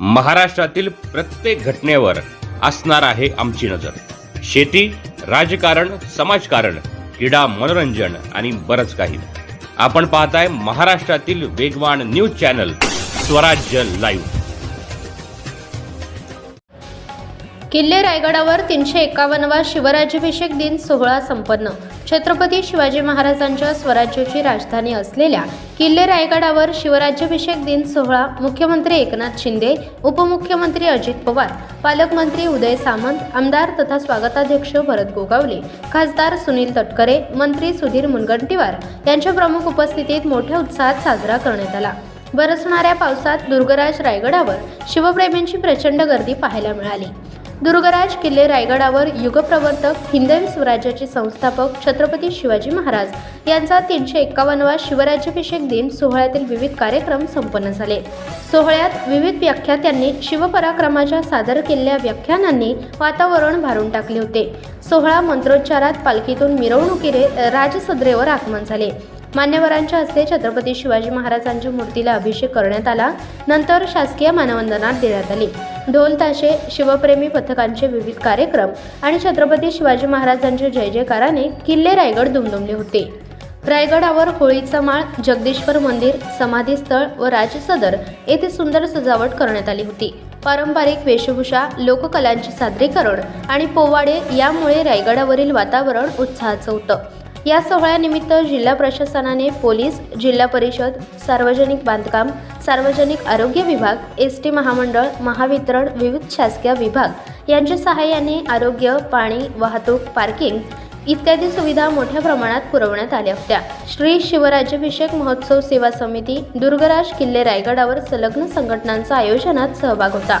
महाराष्ट्रातील प्रत्येक घटनेवर असणार आहे आमची नजर. शेती राजकारण समाजकारण क्रीडा मनोरंजन आणि बरंच काही. आपण पाहताय महाराष्ट्रातील वेगवान न्यूज चॅनल स्वराज्य लाईव्ह. किल्ले रायगडावर तीनशे एकावन्नवा शिवराज्याभिषेक दिन सोहळा संपन्न. छत्रपती शिवाजी महाराजांच्या स्वराज्याची राजधानी असलेल्या किल्ले रायगडावर शिवराज्याभिषेक दिन सोहळा मुख्यमंत्री एकनाथ शिंदे उपमुख्यमंत्री अजित पवार पालकमंत्री उदय सामंत आमदार तथा स्वागताध्यक्ष भरत गोगावले खासदार सुनील तटकरे मंत्री सुधीर मुनगंटीवार यांच्या प्रमुख उपस्थितीत मोठ्या उत्साहात साजरा करण्यात आला. बरसणाऱ्या पावसात दुर्गराज रायगडावर शिवप्रेमींची प्रचंड गर्दी पाहायला मिळाली. दुर्गराज किल्ले रायगडावर युगप्रवर्तक हिंदवी स्वराज्याचे संस्थापक छत्रपती शिवाजी महाराज यांचा तीनशे एक्कावन्नवा शिवराज्याभिषेक दिन सोहळ्यातील विविध कार्यक्रम संपन्न झाले. सोहळ्यात विविध व्याख्यात्यांनी शिवपराक्रमाच्या सादर केलेल्या व्याख्यानांनी वातावरण भारून टाकले होते. सोहळा मंत्रोच्चारात पालखीतून मिरवणुकीने राजसद्रेवर आगमन झाले. मान्यवरांच्या हस्ते छत्रपती शिवाजी महाराजांच्या मूर्तीला अभिषेक करण्यात आला. नंतर शासकीय मानवंदना देण्यात आली. ढोल ताशे शिवप्रेमी पथकांचे विविध कार्यक्रम आणि छत्रपती शिवाजी महाराजांच्या जय जयकाराने किल्ले रायगड दुमदुमले होते. रायगडावर होळीचा माळ जगदीश्वर मंदिर समाधीस्थळ व राजसदर येथे सुंदर सजावट करण्यात आली होती. पारंपरिक वेशभूषा लोककलांचे सादरीकरण आणि पोवाडे यामुळे रायगडावरील वातावरण उत्साहाचं होतं. या सोहळ्यानिमित्त जिल्हा प्रशासनाने पोलीस जिल्हा परिषद सार्वजनिक बांधकाम सार्वजनिक आरोग्य विभाग एस टी महामंडळ महावितरण विविध शासकीय विभाग यांच्या सहाय्याने आरोग्य पाणी वाहतूक पार्किंग इत्यादी सुविधा मोठ्या प्रमाणात पुरवण्यात आल्या होत्या. श्री शिवराज्याभिषेक महोत्सव सेवा समिती दुर्गराज किल्ले रायगडावर संलग्न संघटनांचा आयोजनात सहभाग होता.